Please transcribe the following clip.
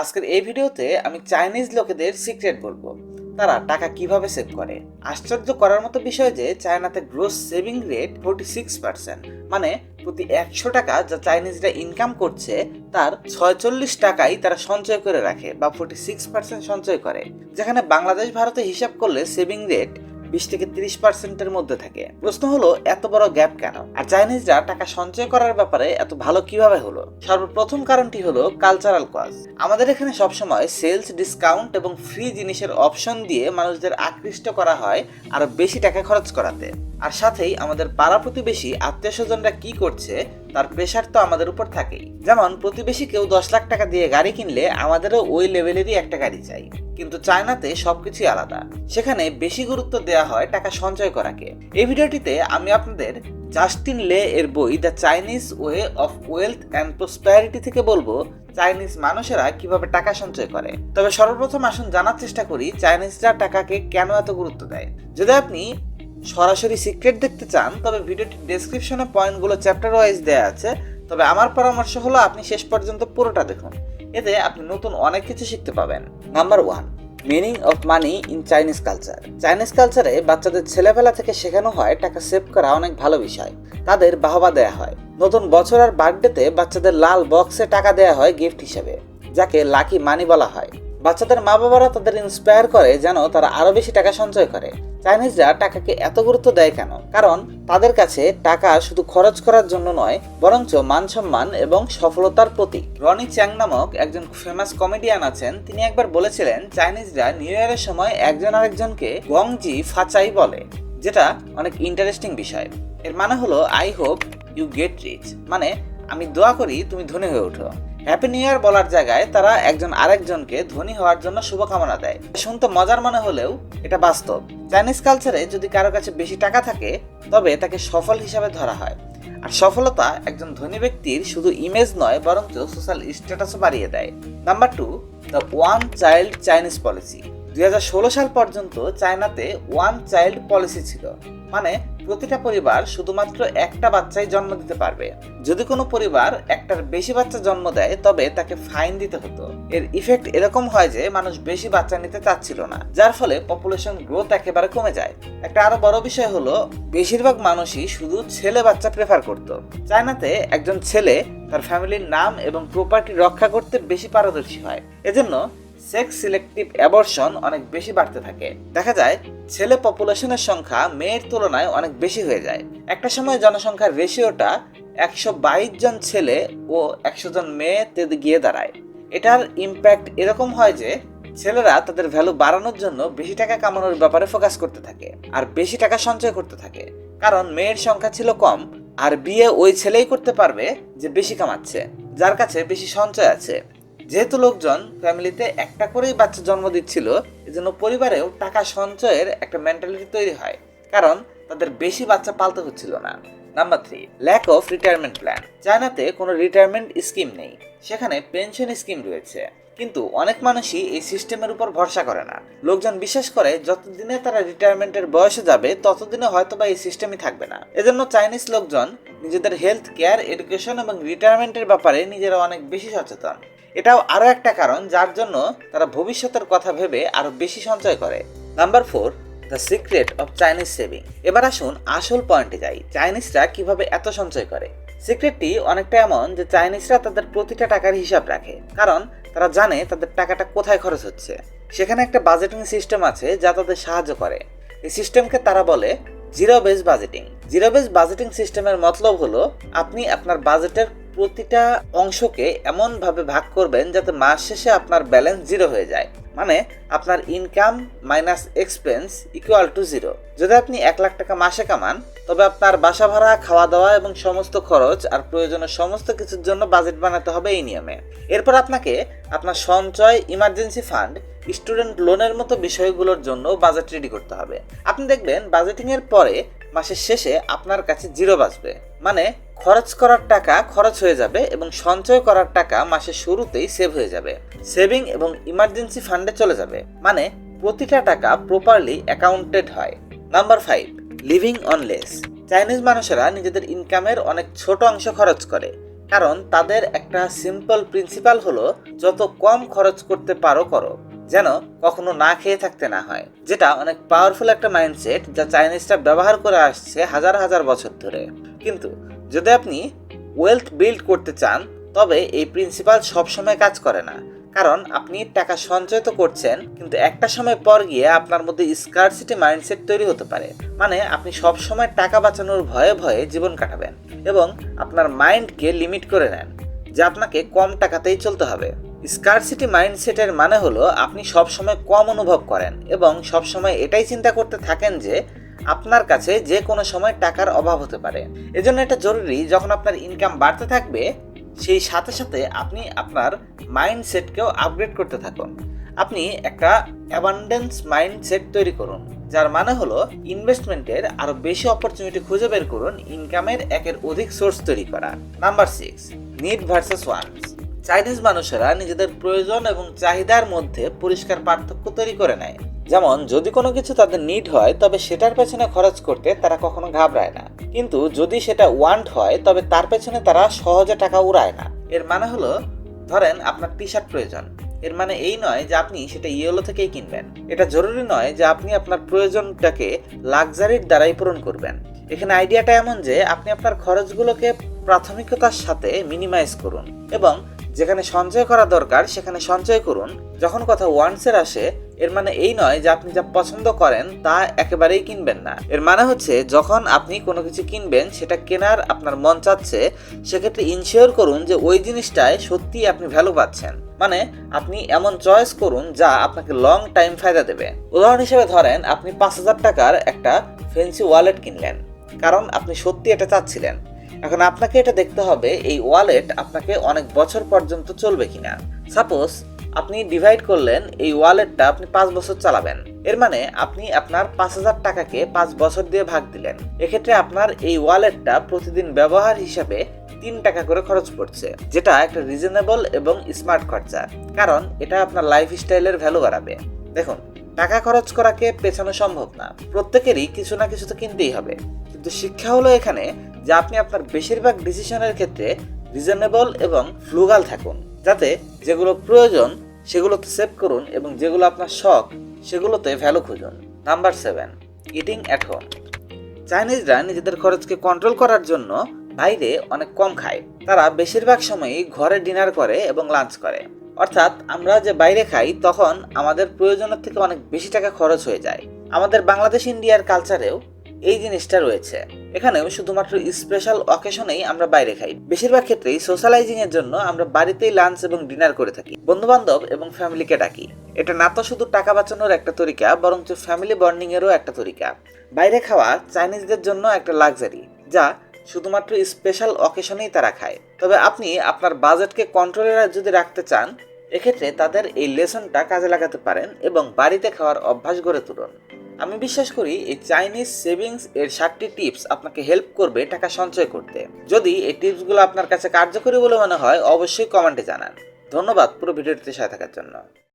আজকের এই ভিডিওতে আমি চাইনিজ লোকেদের সিক্রেট বলব। তারা টাকা কীভাবে সেভ করে? আশ্চর্য করার মতো বিষয় যে চায়নাতে gross saving rate forty six percent মানে প্রতি একশো টাকা যা চাইনিজরা ইনকাম করছে, তার ছয়চল্লিশ টাকাই তারা সঞ্চয় করে রাখে বা ফোর্টি সিক্স পার্সেন্ট সঞ্চয় করে। যেখানে বাংলাদেশ ভারতে হিসাব করলে সেভিং রেট বিশ থেকে তিরিশ পার্সেন্টের মধ্যে থাকে। প্রশ্ন হলো, এত বড় গ্যাপ কেন? আর চাইনিজরা টাকা সঞ্চয় করার ব্যাপারে এত ভালো কীভাবে হলো? সর্বপ্রথম কারণটি হলো কালচারাল কজ আমাদের এখানে সবসময় সেলস ডিসকাউন্ট এবং ফ্রি জিনিসের অপশন দিয়ে মানুষদের আকৃষ্ট করা হয় আরও বেশি টাকা খরচ করাতে। আর সাথেই আমাদের পাড়া প্রতিবেশী আত্মীয় স্বজনরা কি করছে, তার প্রেশার তো আমাদের উপর থাকেই। যেমন, প্রতিবেশী কেউ দশ লাখ টাকা দিয়ে গাড়ি কিনলে আমাদেরও ওই লেভেলেরই একটা গাড়ি চাই। কিন্তু চায়নাতে সবকিছুই আলাদা। সেখানে বেশি গুরুত্ব দেওয়া হয় টাকা সঞ্চয় করাকে। এই ভিডিওটিতে আমি আপনাদের জাস্টিন লে এর বই the Chinese way of wealth and prosperity থেকে বলব, চাইনিজ মানুষেরা কীভাবে টাকা সঞ্চয় করে। তবে সর্বপ্রথম আসুন জানার চেষ্টা করি, চাইনিজরা টাকাকে কেন এত গুরুত্ব দেয়? যদি আপনি সরাসরি সিক্রেট দেখতে চান, তবে ভিডিওটির ডেসক্রিপশনে পয়েন্টগুলো চ্যাপ্টার ওয়াইজ দেওয়া আছে। তবে আমার পরামর্শ হলো আপনি শেষ পর্যন্ত পুরোটা দেখুন। এতে আপনি নতুন অনেক কিছু শিখতে পাবেন। Number one meaning of money in Chinese culture Chinese কালচারে বাচ্চাদের ছেলেবেলা থেকে শেখানো হয় টাকা সেভ করা অনেক ভালো বিষয়। তাদের বাহবা দেয়া হয়। নতুন বছর আর বার্থডেতে বাচ্চাদের লাল বক্সে টাকা দেয়া হয় গিফট হিসেবে, যাকে লাকি মানি বলা হয়। বাচ্চাদের মা বাবারা তাদের ইন্সপায়ার করে যেন তারা আরও বেশি টাকা সঞ্চয় করে। চাইনিজরা টাকাকে এত গুরুত্ব দেয় কেন? কারণ তাদের কাছে টাকা শুধু খরচ করার জন্য নয়, বরঞ্চ মান সম্মান এবং সফলতার প্রতীক। রনি চ্যাং নামক একজন ফেমাস কমেডিয়ান আছেন। তিনি একবার বলেছিলেন, চাইনিজরা নিউ ইয়ারের সময় একজন আরেকজনকে গংজি ফাচাই বলে, যেটা অনেক ইন্টারেস্টিং বিষয়। এর মানে হলো, I hope you get rich. মানে আমি দোয়া করি তুমি ধনী হয়ে ওঠো হ্যাপি নিউ ইয়ার বলার জায়গায় তারা একজন আরেকজনকে ধনী হওয়ার জন্য শুভকামনা দেয়। শুনতে মজার মনে হলেও এটা বাস্তব। চাইনিজ কালচারে যদি কারও কাছে বেশি টাকা থাকে, তবে তাকে সফল হিসাবে ধরা হয়। আর সফলতা একজন ধনী ব্যক্তির শুধু ইমেজ নয়, বরঞ্চ সোশ্যাল স্ট্যাটাসও বাড়িয়ে দেয়। Number two the one child Chinese policy ষোলো সাল পর্যন্ত চায়নাতে ওয়ান চাইল্ড পলিসি ছিল। মানে প্রতিটা পরিবার শুধুমাত্র একটা বাচ্চাই জন্ম দিতে পারবে। যদি কোনো পরিবার একটার বেশি বাচ্চা জন্ম দেয়, তবে তাকে ফাইন দিতে হতো। এর ইফেক্ট এরকম হয় যে মানুষ বেশি বাচ্চা নিতে চাচ্ছিল না, যার ফলে পপুলেশন গ্রোথ একেবারে কমে যায়। একটা আরও বড় বিষয় হলো, বেশিরভাগ মানুষই শুধু ছেলে বাচ্চা প্রেফার করত। চায়নাতে একজন ছেলে তার ফ্যামিলির নাম এবং প্রপার্টি রক্ষা করতে বেশি পারদর্শী হয়। এজন্য সেক্স সিলেক্টিভ অ্যাবর্শন অনেক বেশি বাড়তে থাকে। দেখা যায়, ছেলে পপুলেশনের সংখ্যা মেয়ের তুলনায় অনেক বেশি হয়ে যায়। একটা সময় জনসংখ্যার রেশিওটা একশো বাইশ জন ছেলে ও একশো জন মেয়েতে গিয়ে দাঁড়ায়। এটার ইম্প্যাক্ট এরকম হয় যে, ছেলেরা তাদের ভ্যালু বাড়ানোর জন্য বেশি টাকা কামানোর ব্যাপারে ফোকাস করতে থাকে আর বেশি টাকা সঞ্চয় করতে থাকে। কারণ মেয়ের সংখ্যা ছিল কম আর বিয়ে ওই ছেলেই করতে পারবে যে বেশি কামাচ্ছে, যার কাছে বেশি সঞ্চয় আছে। যেহেতু লোকজন ফ্যামিলিতে একটা করেই বাচ্চা জন্ম দিচ্ছিল, এজন্য পরিবারেও টাকা সঞ্চয়ের একটা মেন্টালিটি তৈরি হয়। কারণ তাদের বেশি বাচ্চা পালতে হচ্ছিল না। Number three lack of retirement plan চায়নাতে কোনো রিটায়ারমেন্ট স্কিম নেই। সেখানে পেনশন স্কিম রয়েছে। কিন্তু অনেক মানুষই এই সিস্টেমের উপর ভরসা করে না। লোকজন বিশ্বাস করে, যতদিনে তারা রিটায়ারমেন্টের বয়সে যাবে, ততদিনে হয়তো বা এই সিস্টেমই থাকবে না। এজন্য চাইনিজ লোকজন নিজেদের হেলথ কেয়ার এডুকেশন এবং রিটায়ারমেন্টের ব্যাপারে নিজেরা অনেক বেশি সচেতন। এটাও আরও একটা কারণ যার জন্য তারা ভবিষ্যতের কথা ভেবে আরও বেশি সঞ্চয় করে। Number four, the secret of Chinese saving. এবার আসুন আসল পয়েন্টে যাই, চাইনিজরা কীভাবে এত সঞ্চয় করে? সিক্রেটটি অনেকটা এমন যে চাইনিজরা তাদের প্রতিটা টাকার হিসাব রাখে, কারণ তারা জানে তাদের টাকাটা কোথায় খরচ হচ্ছে। সেখানে একটা বাজেটিং সিস্টেম আছে যা তাদের সাহায্য করে। এই সিস্টেমকে তারা বলে zero base budgeting zero base budgeting সিস্টেমের মতলব হলো, আপনি আপনার বাজেটের প্রতিটা অংশকে এমনভাবে ভাগ করবেন যাতে মাস শেষে আপনার ব্যালেন্স জিরো হয়ে যায়। মানে আপনার income minus expense equal to zero যদি আপনি এক লাখ টাকা মাসে কামান, তবে আপনার বাসা ভাড়া, খাওয়া দাওয়া এবং সমস্ত খরচ আর প্রয়োজনীয় সমস্ত কিছুর জন্য বাজেট বানাতে হবে এই নিয়মে। এরপর আপনাকে আপনার সঞ্চয় ইমার্জেন্সি ফান্ড স্টুডেন্ট লোনের মতো বিষয়গুলোর জন্য বাজেট রেডি করতে হবে। আপনি দেখবেন বাজেটিং এর পরে মাসের শেষে আপনার কাছে জিরো বাঁচবে। মানে খরচ করার টাকা খরচ হয়ে যাবে এবং সঞ্চয় করার টাকা মাসের শুরুতেই সেভ হয়ে যাবে। সেভিং এবং ইমার্জেন্সি ফান্ডে চলে যাবে। মানে প্রতিটা টাকা প্রপারলি অ্যাকাউন্টেড হয়। Number five living on less Chinese মানুষেরা নিজেদের ইনকামের অনেক ছোট অংশ খরচ করে। কারণ তাদের একটা সিম্পল প্রিন্সিপাল হলো, যত কম খরচ করতে পারো, করো। যেন কখনো না খেয়ে থাকতে না হয়, যেটা অনেক পাওয়ারফুল একটা মাইন্ডসেট যা চাইনিজরা ব্যবহার করে আসছে হাজার হাজার বছর ধরে। কিন্তু যদি আপনি ওয়েলথ বিল্ড করতে চান, তবে এই প্রিন্সিপাল সবসময় কাজ করে না। কারণ আপনি টাকা সঞ্চয় তো করছেন, কিন্তু একটা সময় পর গিয়ে আপনার মধ্যে স্কারসিটি মাইন্ডসেট তৈরি হতে পারে। মানে আপনি সব সময় টাকা বাঁচানোর ভয়ে ভয়ে জীবন কাটাবেন এবং আপনার মাইন্ডকে লিমিট করে নেন, যে আপনাকে কম টাকাতেই চলতে হবে। স্কারসিটি মাইন্ডসেটের মানে হলো আপনি সব সময় কম অনুভব করেন এবং সব সময় এটাই চিন্তা করতে থাকেন যে আপনার কাছে যে কোনো সময় টাকার অভাব হতে পারে। এজন্য এটা জরুরি যখন আপনার ইনকাম বাড়তে থাকবে, সেই সাথে সাথে আপনি আপনার মাইন্ডসেটকেও আপগ্রেড করতে থাকুন। আপনি একটা অ্যাবান্ডেন্স মাইন্ডসেট তৈরি করুন, যার মানে হলো ইনভেস্টমেন্টের আরও বেশি অপরচুনিটি খুঁজে বের করুন ইনকামের একের অধিক সোর্স তৈরি করা number six need versus wants Chinese মানুষেরা নিজেদের প্রয়োজন এবং চাহিদার মধ্যে পরিষ্কার পার্থক্য তৈরি করে নেয়। যেমন, যদি কোনো কিছু তাদের নিড হয়, তবে সেটার পেছনে খরচ করতে তারা কখনো ঘাবড়ায় না। কিন্তু যদি সেটা ওয়ান্ট হয়, তবে তার পেছনে তারা সহজে টাকা উড়ায় না। এর মানে হলো, ধরেন আপনার টি শার্ট প্রয়োজন। এর মানে এই নয় যে আপনি সেটা ইয়েলো থেকেই কিনবেন। এটা জরুরি নয় যে আপনি আপনার প্রয়োজনটাকে লাক্সারির দ্বারাই পূরণ করবেন। এখানে আইডিয়াটা এমন যে, আপনি আপনার খরচগুলোকে প্রাথমিকতার সাথে মিনিমাইজ করুন এবং যেখানে সঞ্চয় করা দরকার, সেখানে সঞ্চয় করুন। যখন কথা ওয়ান্টসের আসে, এর মানে এই নয় যে আপনি যা পছন্দ করেন, তা একেবারেই কিনবেন না। এর মানে হচ্ছে, যখন আপনি কোনো কিছু কিনবেন, সেটা কেনার আপনার মন চাচ্ছে, সেক্ষেত্রে ইনশিওর করুন যে ওই জিনিসটায় সত্যিই আপনি ভ্যালু পাচ্ছেন। মানে আপনি এমন চয়েস করুন, যা আপনাকে লং টাইম ফায়দা দেবে। উদাহরণ হিসেবে ধরেন, আপনি পাঁচ হাজার টাকার একটা ফেন্সি ওয়ালেট কিনলেন। কারণ আপনি সত্যি এটা চাচ্ছিলেন। এখন আপনাকে এটা দেখতে হবে, এই ওয়ালেট আপনাকে অনেক বছর পর্যন্ত চলবে কিনা। সাপোজ আপনি ডিভাইড করলেন, এই ওয়ালেটটা আপনি পাঁচ বছর চালাবেন। এর মানে আপনি আপনার পাঁচ হাজার টাকাকে পাঁচ বছর দিয়ে ভাগ দিলেন। এক্ষেত্রে আপনার এই ওয়ালেটটা প্রতিদিন ব্যবহার হিসাবে তিন টাকা করে খরচ পড়ছে, যেটা একটা রিজনেবল এবং স্মার্ট খরচা, কারণ এটা আপনার লাইফ স্টাইলের ভ্যালু বাড়াবে। দেখুন, টাকা খরচ করাকে পেছানো সম্ভব না। প্রত্যেকেরই কিছু না কিছু তো কিনতেই হবে। কিন্তু শিক্ষা হলো এখানে যে আপনি আপনার বেশিরভাগ ডিসিশনের ক্ষেত্রে রিজনেবল এবং ফ্লুগাল থাকুন। যাতে যেগুলো প্রয়োজন, সেগুলোতে সেভ করুন এবং যেগুলো আপনার শখ, সেগুলোতে ভ্যালু খুঁজুন। Number seven eating at home চাইনিজরা নিজেদের খরচকে কন্ট্রোল করার জন্য বাইরে অনেক কম খায়। তারা বেশিরভাগ সময়ই ঘরে ডিনার করে এবং লাঞ্চ করে। অর্থাৎ আমরা যে বাইরে খাই, তখন আমাদের প্রয়োজনের থেকে অনেক বেশি টাকা খরচ হয়ে যায়। আমাদের বাংলাদেশ ইন্ডিয়ার কালচারেও এই জিনিসটা রয়েছে। এখানেও শুধুমাত্র স্পেশাল অকেশনেই আমরা বাইরে খাই। বেশিরভাগ ক্ষেত্রেই সোশ্যালাইজিং এর জন্য আমরা বাড়িতেই লাঞ্চ এবং ডিনার করে থাকি। বন্ধু বান্ধব এবং ফ্যামিলিকে ডাকি। এটা না তো শুধু টাকা বাঁচানোর একটা তরিকা, বরঞ্চ ফ্যামিলি বন্ডিং এরও একটা তরিকা। বাইরে খাওয়া চাইনিজদের জন্য একটা লাক্সারি যা শুধুমাত্র স্পেশাল অকেশনেই তারা খায়। তবে আপনি আপনার বাজেটকে কন্ট্রোলে যদি রাখতে চান, এক্ষেত্রে তাদের এই লেসনটা কাজে লাগাতে পারেন এবং বাড়িতে খাওয়ার অভ্যাস গড়ে তুলুন। আমি বিশ্বাস করি এই চাইনিজ সেভিংস এর সাতটি টিপস আপনাকে হেল্প করবে টাকা সঞ্চয় করতে। যদি এই টিপসগুলো আপনার কাছে কার্যকরী বলে মনে হয়, অবশ্যই কমেন্টে জানান। ধন্যবাদ পুরো ভিডিওটিতে সাথে থাকার জন্য।